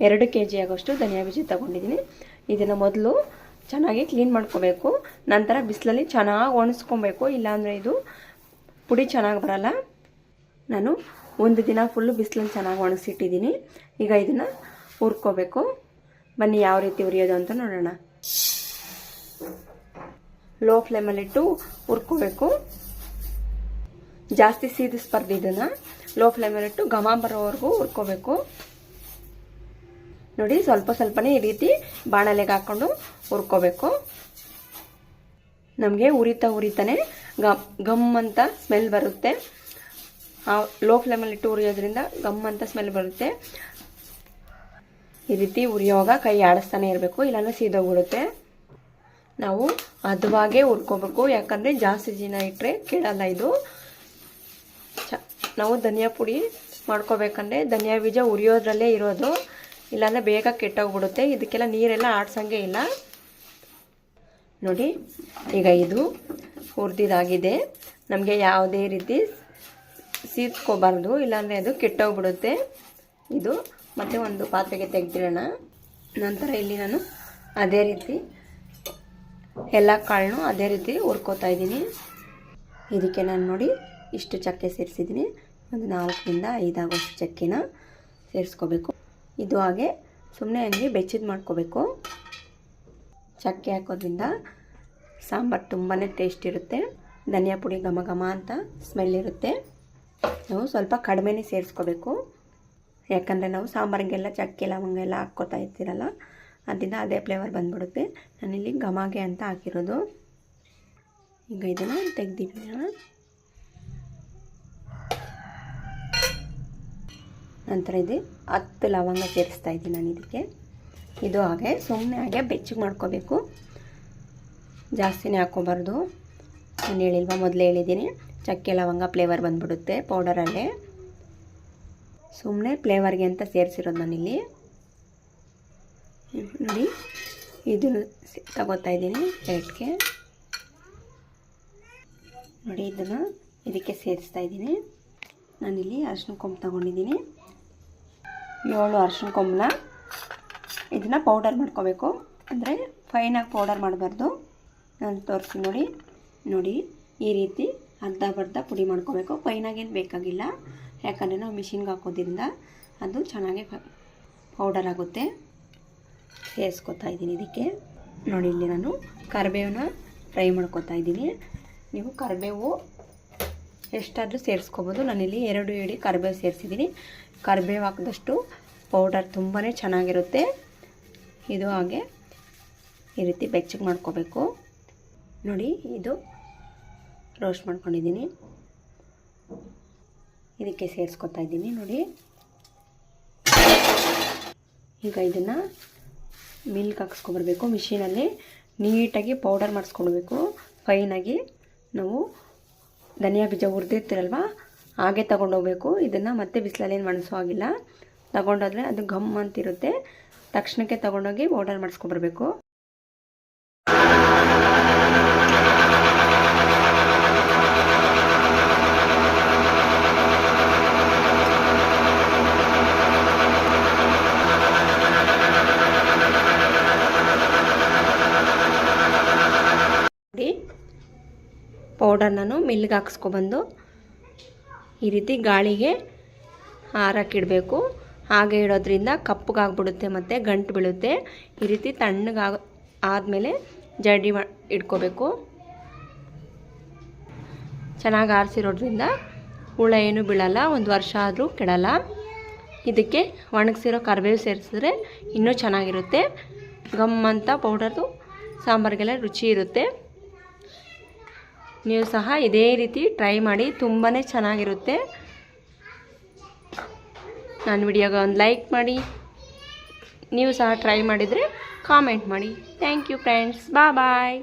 ಎರಡು K G ಆಗೋಷ್ಟು ಧನಿಯಾ ಬೀಜ ತಗೊಂಡಿದ್ದೀನಿ. ಇದನ್ನು ಮೊದಲು ಚೆನ್ನಾಗಿ ಕ್ಲೀನ್ ಮಾಡ್ಕೋಬೇಕು. ನಂತರ ಬಿಸಿಲಲ್ಲಿ ಚೆನ್ನಾಗಿ ಒಣಸ್ಕೊಬೇಕು. ಇಲ್ಲಾಂದರೆ ಇದು ಪುಡಿ ಚೆನ್ನಾಗಿ ಬರಲ್ಲ. ನಾನು ಒಂದು ದಿನ ಫುಲ್ಲು ಬಿಸಿಲಲ್ಲಿ ಚೆನ್ನಾಗಿ ಒಣಸಿಟ್ಟಿದ್ದೀನಿ ಈಗ ಇದನ್ನು ಹುರ್ಕೋಬೇಕು. ಬನ್ನಿ ಯಾವ ರೀತಿ ಉರಿಯೋದು ಅಂತ ನೋಡೋಣ. ಲೋ ಫ್ಲೇಮಲ್ಲಿಟ್ಟು ಹುರ್ಕೋಬೇಕು. ಜಾಸ್ತಿ ಸೀದಿಸ್ಬಾರ್ದು ಇದನ್ನು. ಲೋ ಫ್ಲೇಮಲ್ಲಿಟ್ಟು ಘಮ ಬರೋವರೆಗೂ ಹುರ್ಕೋಬೇಕು. ನೋಡಿ ಸ್ವಲ್ಪ ಸ್ವಲ್ಪನೇ ಈ ರೀತಿ ಬಾಣಲೆಗೆ ಹಾಕ್ಕೊಂಡು ಹುರ್ಕೋಬೇಕು. ನಮಗೆ ಉರಿತಾ ಉರಿತಾನೆ ಗಮ್ ಅಂತ ಸ್ಮೆಲ್ ಬರುತ್ತೆ. ಲೋ ಫ್ಲೇಮಲ್ಲಿಟ್ಟು ಉರಿಯೋದ್ರಿಂದ ಗಮ್ ಅಂತ ಸ್ಮೆಲ್ ಬರುತ್ತೆ. ಈ ರೀತಿ ಉರಿಯೋವಾಗ ಕೈ ಆಡಿಸ್ತಾನೆ ಇರಬೇಕು, ಇಲ್ಲಾಂದ್ರೆ ಸೀದೋಗ್ಬಿಡುತ್ತೆ. ನಾವು ಹದವಾಗೇ ಹುರ್ಕೋಬೇಕು, ಯಾಕಂದರೆ ಜಾಸ್ತಿ ದಿನ ಇಟ್ಟರೆ ಕೆಡಲ್ಲ ಇದು. ಚ ನಾವು ಧನಿಯಾ ಪುಡಿ ಮಾಡ್ಕೋಬೇಕಂದ್ರೆ ಧನಿಯಾ ಬೀಜ ಉರಿಯೋದ್ರಲ್ಲೇ ಇರೋದು. ಇಲ್ಲಾಂದರೆ ಬೇಗ ಕೆಟ್ಟೋಗ್ಬಿಡುತ್ತೆ. ಇದಕ್ಕೆಲ್ಲ ನೀರೆಲ್ಲ ಆಡ್ಸಂಗೆ ಇಲ್ಲ. ನೋಡಿ, ಈಗ ಇದು ಹುರಿದಿದಾಗಿದೆ. ನಮಗೆ ಯಾವುದೇ ರೀತಿ ಸೀದ್ಕೋಬಾರ್ದು ಇಲ್ಲಾಂದರೆ ಅದು ಕೆಟ್ಟೋಗ್ಬಿಡುತ್ತೆ. ಇದು ಮತ್ತೆ ಒಂದು ಪಾತ್ರೆಗೆ ತೆಗೆದಿರೋಣ ನಂತರ ಇಲ್ಲಿ ನಾನು ಅದೇ ರೀತಿ ಎಲ್ಲ ಕಾಳನ್ನು ಅದೇ ರೀತಿ ಹುರ್ಕೋತಾ ಇದ್ದೀನಿ. ಇದಕ್ಕೆ ನಾನು ನೋಡಿ ಇಷ್ಟು ಚಕ್ಕೆ ಸೇರಿಸಿದ್ದೀನಿ. ಒಂದು ನಾಲ್ಕರಿಂದ ಐದಾಗೋಷ್ಟು ಚಕ್ಕೆನ ಸೇರಿಸ್ಕೋಬೇಕು. ಇದು ಹಾಗೆ ಸುಮ್ಮನೆ ಹಂಗೆ ಬೆಚ್ಚಿದ್ ಮಾಡ್ಕೋಬೇಕು. ಚಕ್ಕೆ ಹಾಕೋದ್ರಿಂದ ಸಾಂಬಾರು ತುಂಬಾ ಟೇಸ್ಟ್ ಇರುತ್ತೆ. ಧನಿಯಾ ಪುಡಿ ಘಮ ಘಮ ಅಂತ ಸ್ಮೆಲ್ ಇರುತ್ತೆ. ನಾವು ಸ್ವಲ್ಪ ಕಡಿಮೆನೇ ಸೇರಿಸ್ಕೋಬೇಕು. ಯಾಕಂದರೆ ನಾವು ಸಾಂಬಾರಿಗೆಲ್ಲ ಚಕ್ಕೆ ಲವಂಗ ಎಲ್ಲ ಹಾಕ್ಕೋತಾ ಇರ್ತೀರಲ್ಲ, ಅದರಿಂದ ಅದೇ ಫ್ಲೇವರ್ ಬಂದ್ಬಿಡುತ್ತೆ. ನಾನಿಲ್ಲಿ ಘಮಗೆ ಅಂತ ಹಾಕಿರೋದು. ಈಗ ಇದನ್ನು ತೆಗ್ದಿಡೋಣ. ನಂತರ ಇದು ಹತ್ತು ಲವಂಗ ಸೇರಿಸ್ತಾ ಇದ್ದೀನಿ ನಾನು ಇದಕ್ಕೆ. ಇದು ಹಾಗೆ ಸುಮ್ಮನೆ ಹಾಗೆ ಬೆಚ್ಚಗೆ ಮಾಡ್ಕೋಬೇಕು. ಜಾಸ್ತಿನೇ ಹಾಕ್ಕೋಬಾರ್ದು. ನಾನು ಹೇಳಿಲ್ವಾ, ಮೊದಲೇ ಹೇಳಿದ್ದೀನಿ. ಚಕ್ಕೆ ಲವಂಗ ಫ್ಲೇವರ್ ಬಂದ್ಬಿಡುತ್ತೆ ಪೌಡರಲ್ಲೇ. ಸುಮ್ಮನೆ ಫ್ಲೇವರ್ಗೆ ಅಂತ ಸೇರಿಸಿರೋದು ನಾನಿಲ್ಲಿ. ನೋಡಿ, ಇದನ್ನು ತಗೋತಾ ಇದ್ದೀನಿ ಪ್ಲೇಟ್ಗೆ. ನೋಡಿ, ಇದನ್ನು ಇದಕ್ಕೆ ಸೇರಿಸ್ತಾ ಇದ್ದೀನಿ. ನಾನಿಲ್ಲಿ ಅರ್ಶಿನ ಕೊಂಬು ತಗೊಂಡಿದ್ದೀನಿ. ಏಳು ಅರ್ಶಿನ ಕೊಂಬನ ಇದನ್ನು ಪೌಡರ್ ಮಾಡ್ಕೋಬೇಕು. ಅಂದರೆ ಫೈನಾಗಿ ಪೌಡರ್ ಮಾಡಬಾರ್ದು. ನಾನು ತೋರಿಸಿ ನೋಡಿ. ನೋಡಿ, ಈ ರೀತಿ ಅರ್ಧ ಬರ್ಧ ಪುಡಿ ಮಾಡ್ಕೋಬೇಕು. ಫೈನಾಗೇನು ಬೇಕಾಗಿಲ್ಲ. ಯಾಕಂದರೆ ನಾವು ಮಿಷಿನ್ಗೆ ಹಾಕೋದ್ರಿಂದ ಅದು ಚೆನ್ನಾಗಿ ಪೌಡರ್ ಆಗುತ್ತೆ. ಸೇರಿಸ್ಕೊತಾ ಇದ್ದೀನಿ ಇದಕ್ಕೆ. ನೋಡಿ, ಇಲ್ಲಿ ನಾನು ಕರಿಬೇವನ್ನ ಫ್ರೈ ಮಾಡ್ಕೊತಾ ಇದ್ದೀನಿ. ನೀವು ಕರಿಬೇವು ಎಷ್ಟಾದರೂ ಸೇರಿಸ್ಕೋಬೋದು. ನಾನಿಲ್ಲಿ ಎರಡು ಎಡಿ ಕರಿಬೇವು ಸೇರಿಸಿದ್ದೀನಿ. ಕರಿಬೇವು ಹಾಕಿದಷ್ಟು ಪೌಡರ್ ತುಂಬಾ ಚೆನ್ನಾಗಿರುತ್ತೆ. ಇದು ಹಾಗೆ ಈ ರೀತಿ ಬೆಚ್ಚಗೆ ಮಾಡ್ಕೋಬೇಕು. ನೋಡಿ, ಇದು ರೋಸ್ಟ್ ಮಾಡ್ಕೊಂಡಿದ್ದೀನಿ. ಇದಕ್ಕೆ ಸೇರಿಸ್ಕೊತಾ ಇದ್ದೀನಿ, ನೋಡಿ. ಈಗ ಇದನ್ನು ಮಿಲ್ಕ್ ಹಾಕ್ಸ್ಕೊಬರ್ಬೇಕು. ಮಿಷಿನಲ್ಲಿ ನೀಟಾಗಿ ಪೌಡರ್ ಮಾಡಿಸ್ಕೊಳ್ಬೇಕು ಫೈನಾಗಿ ನಾವು ಧನಿಯಾ ಬೀಜ ಹುರಿದಿರ್ತೀರಲ್ವ? ಹಾಗೆ ತಗೊಂಡೋಗ್ಬೇಕು ಇದನ್ನು ಮತ್ತೆ ಬಿಸಿಲಲ್ಲಿ ಏನು ಒಣಸೋ ಆಗಿಲ್ಲ ತಗೊಂಡೋದ್ರೆ ಅದು ಘಮ್ ಅಂತಿರುತ್ತೆ. ತಕ್ಷಣಕ್ಕೆ ತಗೊಂಡೋಗಿ ಓಡರ್ ಮಾಡಿಸ್ಕೊಬರ್ಬೇಕು ಪೌಡರ್ ನಾನು ಮಿಲ್ಗೆ ಹಾಕ್ಸ್ಕೊಬಂದು ಈ ರೀತಿ ಗಾಳಿಗೆ ಹಾರಕ್ಕಿಡಬೇಕು ಹಾಗೆ ಇಡೋದ್ರಿಂದ ಕಪ್ಪಗಾಗ್ಬಿಡುತ್ತೆ ಮತ್ತು ಗಂಟು ಬೀಳುತ್ತೆ. ಈ ರೀತಿ ತಣ್ಣಗಾಗ ಆದಮೇಲೆ ಜಡ್ಡಿ ಮಾ ಇಟ್ಕೋಬೇಕು. ಚೆನ್ನಾಗಿ ಆರಿಸಿರೋದ್ರಿಂದ ಹುಳ ಏನು ಬೀಳಲ್ಲ, ಒಂದು ವರ್ಷ ಆದರೂ ಕೆಡಲ್ಲ. ಇದಕ್ಕೆ ಒಣಗಿಸಿರೋ ಕರಿಬೇವು ಸೇರಿಸಿದ್ರೆ ಇನ್ನೂ ಚೆನ್ನಾಗಿರುತ್ತೆ. ಗಮ್ ಅಂತ ಪೌಡರ್ದು ಸಾಂಬಾರಿಗೆಲ್ಲ ರುಚಿ ಇರುತ್ತೆ. ನೀವು ಸಹ ಇದೇ ರೀತಿ ಟ್ರೈ ಮಾಡಿ ತುಂಬಾ ಚೆನ್ನಾಗಿರುತ್ತೆ. ನನ್ನ ವಿಡಿಯೋಗೆ ಒಂದು ಲೈಕ್ ಮಾಡಿ. ನೀವು ಸಹ ಟ್ರೈ ಮಾಡಿದರೆ ಕಾಮೆಂಟ್ ಮಾಡಿ. ಥ್ಯಾಂಕ್ ಯು ಫ್ರೆಂಡ್ಸ್ ಬಾ ಬಾಯ್